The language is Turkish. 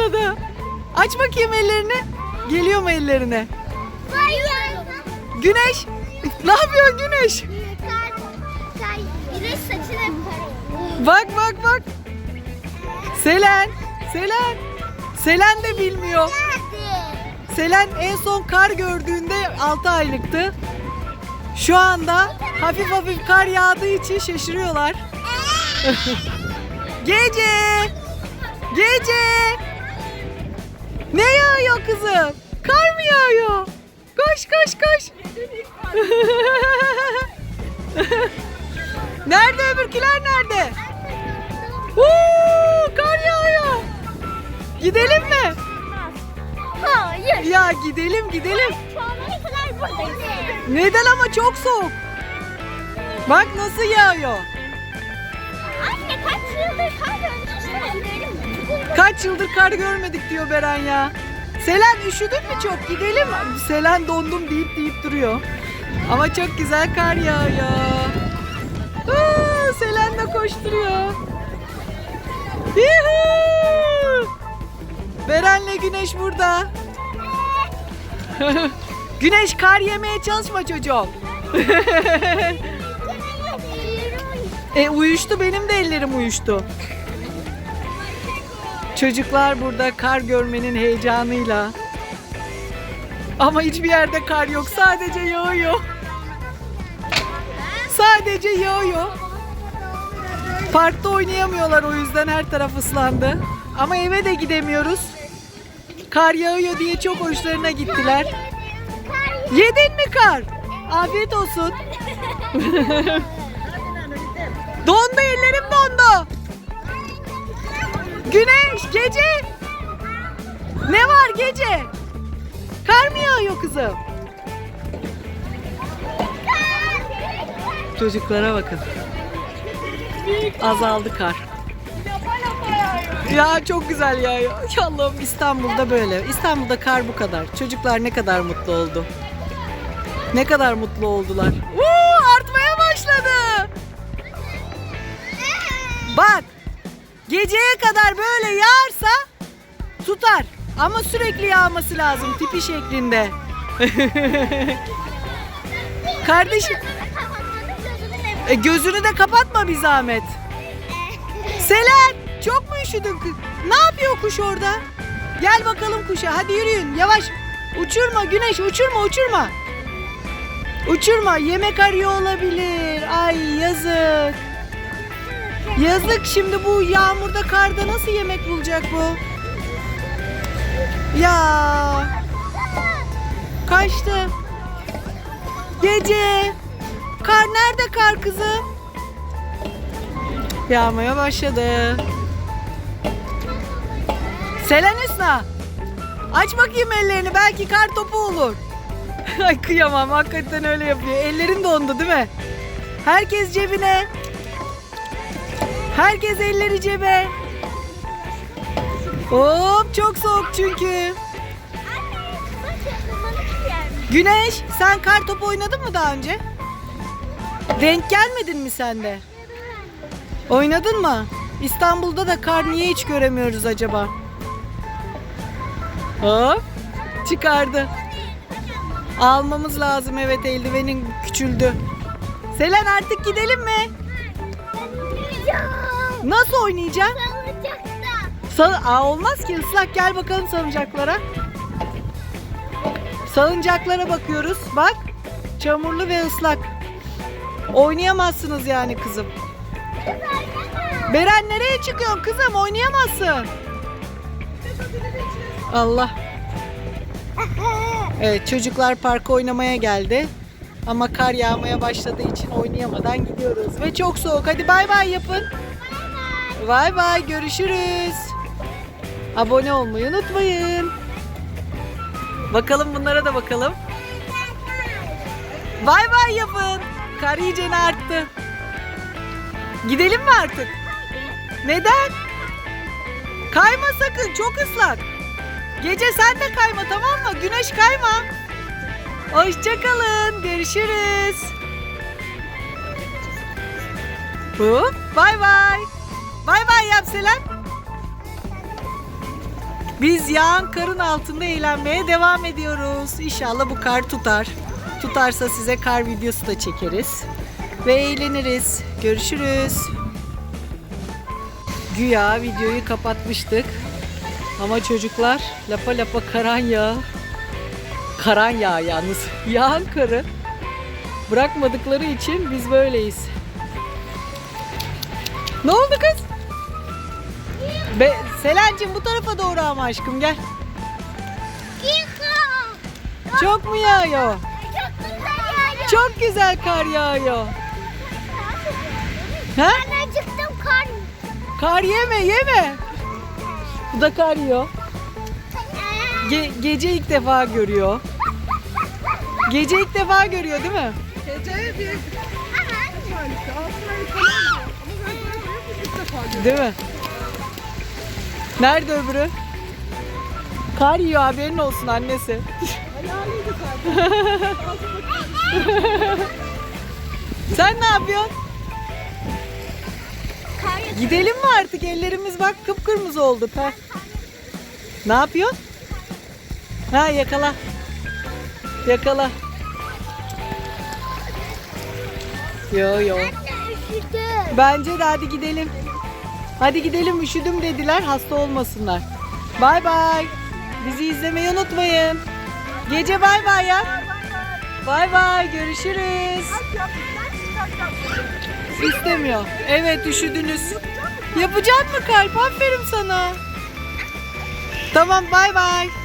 başladı. Aç bakayım ellerini. Geliyor mu ellerine? Güneş. Ne yapıyor Güneş? Güneş saçına kar. Bak bak bak. Selen. Selen. Selen de bilmiyor. Selen en son kar gördüğünde 6 aylıktı. Şu anda hafif hafif kar yağdığı için şaşırıyorlar. Gece! Gece! Ne yağıyor kızım? Kar mı yağıyor? Koş koş koş. nerede öbürküler nerede? Huu, kar yağıyor. Gidelim mi? Hayır. Ya gidelim gidelim. Neden ama çok soğuk. Bak nasıl yağıyor. Anne kaç yıldır kar mi? Kaç yıldır kar görmedik diyor Beren ya. Selen üşüdün mü çok gidelim. Selen dondum deyip deyip duruyor. Ama çok güzel kar yağıyor. Aa, Selen de koşturuyor. Yuhuu! Beren'le Güneş burada. Güneş kar yemeye çalışma çocuğum. E uyuştu benim de ellerim uyuştu. Çocuklar burada kar görmenin heyecanıyla. Ama hiçbir yerde kar yok. Sadece yağıyor. Sadece yağıyor. Parkta oynayamıyorlar o yüzden her taraf ıslandı. Ama eve de gidemiyoruz. Kar yağıyor diye çok hoşlarına gittiler. Yedin mi kar? Afiyet olsun. Dondu ellerim dondu. Güneş gece. Ne var gece? Kar mı yağıyor kızım? Çocuklara bakın. Azaldı kar. Ya çok güzel. Ya Allah'ım İstanbul'da böyle. İstanbul'da kar bu kadar. Çocuklar ne kadar mutlu oldu. Ne kadar mutlu oldular. Uuu artmaya başladı. Bak geceye kadar böyle yağarsa tutar. Ama sürekli yağması lazım tipi şeklinde. Kardeşim e, gözünü de kapatma bir zahmet. Selen çok mu üşüdün kız? Ne yapıyor kuş orada? Gel bakalım kuşa hadi yürüyün yavaş. Uçurma güneş uçurma uçurma. Uçurma yemek arıyor olabilir. Ay yazık. Yazık şimdi bu yağmurda karda nasıl yemek bulacak bu? Ya. Kaçtı. Gece. Kar nerede kar kızım? Yağmaya başladı. Selen Hüsna. Aç bakayım ellerini belki kar topu olur. Ay kıyamam hakikaten öyle yapıyor. Ellerin dondu değil mi? Herkes cebine. Herkes elleri cebe. Hop çok soğuk çünkü. Güneş sen kar topu oynadın mı daha önce? Denk gelmedin mi sen de? Oynadın mı? İstanbul'da da kar niye hiç göremiyoruz acaba? Hop çıkardı. Almamız lazım evet eldivenin küçüldü. Selen artık gidelim mi? Nasıl oynayacaksın? Sal Aa, olmaz ki ıslak gel bakalım salıncaklara. Salıncaklara bakıyoruz. Bak çamurlu ve ıslak. Oynayamazsınız yani kızım. Beren nereye çıkıyorsun kızım? Oynayamazsın. Allah. Evet çocuklar parka oynamaya geldi. Ama kar yağmaya başladığı için oynayamadan gidiyoruz. Ve çok soğuk. Hadi bay bay yapın. Bay bay görüşürüz. Abone olmayı unutmayın. Bakalım bunlara da bakalım. Bay bay yapın. Kar iyicene arttı. Gidelim mi artık? Neden? Kayma sakın çok ıslak. Gece sen de kayma tamam mı? Güneş kayma. Hoşçakalın. Görüşürüz. Hop, Bay bay. Bay bay yap. Biz yağan karın altında eğlenmeye devam ediyoruz. İnşallah bu kar tutar. Tutarsa size kar videosu da çekeriz. Ve eğleniriz. Görüşürüz. Güya videoyu kapatmıştık. Ama çocuklar lapa lapa karan yağı. Karan yağı yalnız. Yağan karı bırakmadıkları için biz böyleyiz. Ne oldu kız? Be Selen'cim bu tarafa doğru ama aşkım gel. Çok mu yağıyor? Çok güzel yağıyor. Çok güzel kar yağıyor. Ha? Ben acıktım kar. Kar yeme yeme. Bu da kar yiyor. Ge- gece ilk defa görüyor. Gece ilk defa görüyor değil mi? Gece bir. Değil mi? Nerede öbürü? Kar yiyor haberin olsun annesi. Sen ne yapıyorsun? Gidelim mi artık? Ellerimiz bak kıpkırmızı oldu. Ha. Ne yapıyorsun? Ha yakala. Yakala. Yo yo. Bence de hadi gidelim. Hadi gidelim üşüdüm dediler hasta olmasınlar. Bay bay. Bizi izlemeyi unutmayın. Gece bay bay ya. Bay bay görüşürüz. İstemiyor. Evet üşüdünüz. Yapacak mı kalp? Aferin sana. Tamam bay bay.